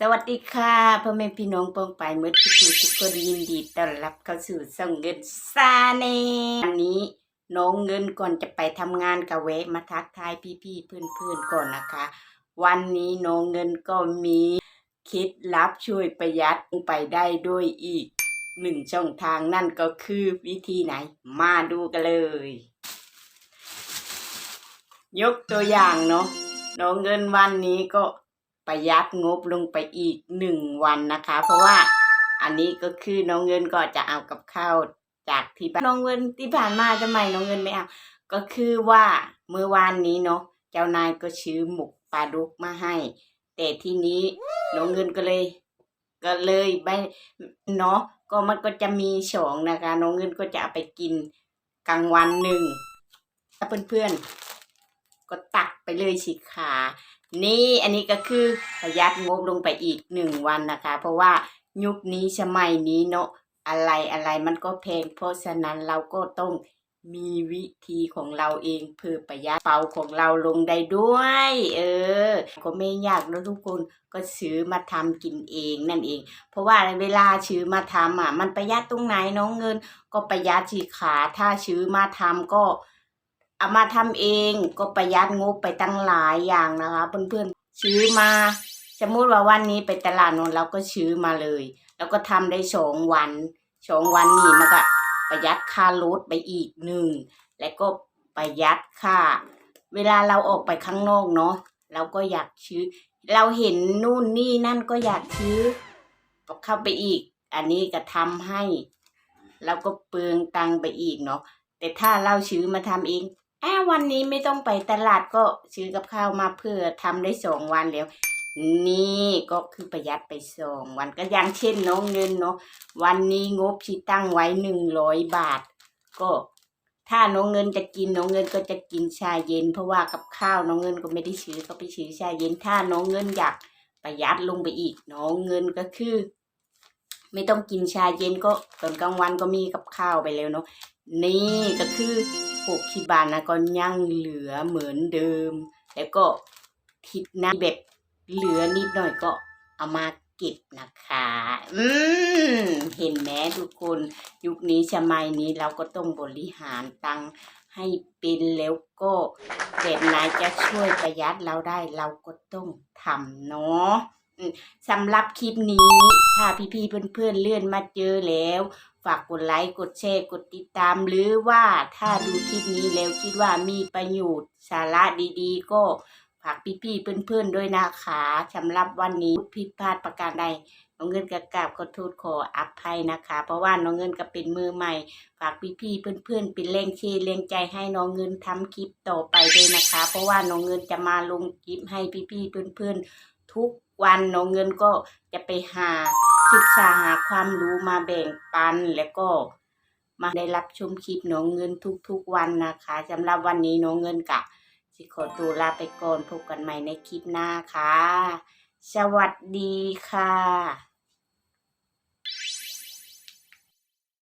สวัสดีค่ะพ่อแม่พี่น้องปองไปเมื่อทุกทุกคนยินดีต้อนรับเข้าสู่ส่องเงินซาเน่วันนี้น้องเงินก่อนจะไปทำงานกับแวะมาทักทายพี่ๆเพื่อนๆก่อนนะคะ วันนี้น้องเงินก็มีคล็ดลับช่วยประหยัดไปได้ด้วยอีกหนึ่งช่องทางนั่นก็คือวิธีไหน มาดูกันเลย ยกตัวอย่างเนาะน้องเงินวันนี้ก็ ประหยัดงบลงไปอีกหนึ่งวันนะคะ เพราะว่าอันนี้ก็คือน้องเงินก็จะเอากับข้าวจากที่บ้านน้องเงินที่ผ่านมาทำไมน้องเงินไม่เอาก็คือว่าเมื่อวานนี้เนาะเจ้านายก็ซื้อหมกปลาดุกมาให้ แต่ทีนี้น้องเงินก็เลย ก็เลยไม่เนาะก็มันก็จะมีสองนะคะ น้องเงินก็จะเอาไปกินกลางวันหนึ่งถ้าเพื่อนๆก็ตักไปเลยสิขา นี่อันนี้ก็คือประหยัดงบลงไปอีกหนึ่งวันนะคะ เพราะว่ายุคนี้สมัยนี้เนาะอะไรอะไรมันก็แพงเพราะฉะนั้นเราก็ต้องมีวิธีของเราเองเพื่อประหยัดเปาของเราลงได้ด้วย เออ ก็ไม่ยากนะทุกคนก็ซื้อมาทำกินเองนั่นเอง เพราะว่าเวลาซื้อมาทำอะ มันประหยัดตรงไหนน้องเงิน ก็ประหยัดสิขาถ้าซื้อมาทำก็ เอามาทำเองก็ประหยัดงบไปตั้งหลายอย่างนะคะ เพื่อนๆซื้อมาสมมติว่าวันนี้ไปตลาดนนเราก็ซื้อมาเลย แล้วก็ทำได้สองวันสองวันนี่มันก็ประหยัดค่ารถไปอีกหนึ่งและก็ประหยัดค่า เวลาเราออกไปข้างนอกเนาะเราก็อยากซื้อ เราเห็นนู่นนี่นั่นก็อยากซื้อเข้าไปอีก อันนี้ก็ทำให้ เราก็เปลืองตังไปอีกเนาะแต่ถ้าเราซื้อมาทำเอง อ้าวันนี้ไม่ต้องไปตลาดก็ซื้อกับข้าวมาเพื่อทำได้สองวันแล้ว นี่ก็คือประหยัดไปสองวันก็อย่างเช่นน้องเงินเนาะวันนี้งบที่ตั้งไว้หนึ่งร้อยบาท ก็ถ้าน้องเงินจะกินน้องเงินก็จะกินชาเย็น เพราะว่ากับข้าวน้องเงินก็ไม่ได้ซื้อก็ไปซื้อชาเย็นถ้าน้องเงินอยากประหยัดลงไปอีก น้องเงินก็คือ ไม่ต้องกินชาเย็นก็ตอนกลางวันก็มีกับข้าวไปแล้วเนาะนี่ก็คือปกที่บ้านนะก็ยังเหลือเหมือนเดิม แล้วก็ทิศหน้าแบบเหลือนิดหน่อยก็เอามาเก็บนะคะ อืม เห็นไหมทุกคน ยุคนี้สมัยนี้เราก็ต้องบริหารตังให้เป็นแล้วก็แบบไหนจะช่วยประหยัดเราได้เราก็ต้องทำเนาะ สำหรับคลิปนี้ ถ้าพี่ๆเพื่อนๆเลื่อนมาเจอแล้ว ฝากกดไลค์กดแชร์กดติดตาม หรือว่าถ้าดูคลิปนี้แล้วคิดว่ามีประโยชน์สาระดีๆ ก็ฝากพี่ๆเพื่อนๆด้วยนะคะสำหรับวันนี้ผิดพลาดประการใดน้องเงินกระกราบขอโทษขออภัยนะคะ เพราะว่าน้องเงินก็เป็นมือใหม่ ฝากพี่ๆเพื่อนๆเป็นแรงเชียร์แรงใจให้น้องเงินทำคลิปต่อไปด้วยนะคะ เพราะว่าน้องเงินจะมาลงคลิปให้พี่ๆเพื่อนๆทุก วันน้องเงินก็จะไปหาศึกษาหาความรู้มาแบ่งปันแล้วก็มาได้รับชมคลิปน้องเงินทุกๆวันนะคะสำหรับวันนี้น้องเงินกะสิขอตัวลาไปก่อนพบกันใหม่ในคลิปหน้าค่ะ สวัสดีค่ะ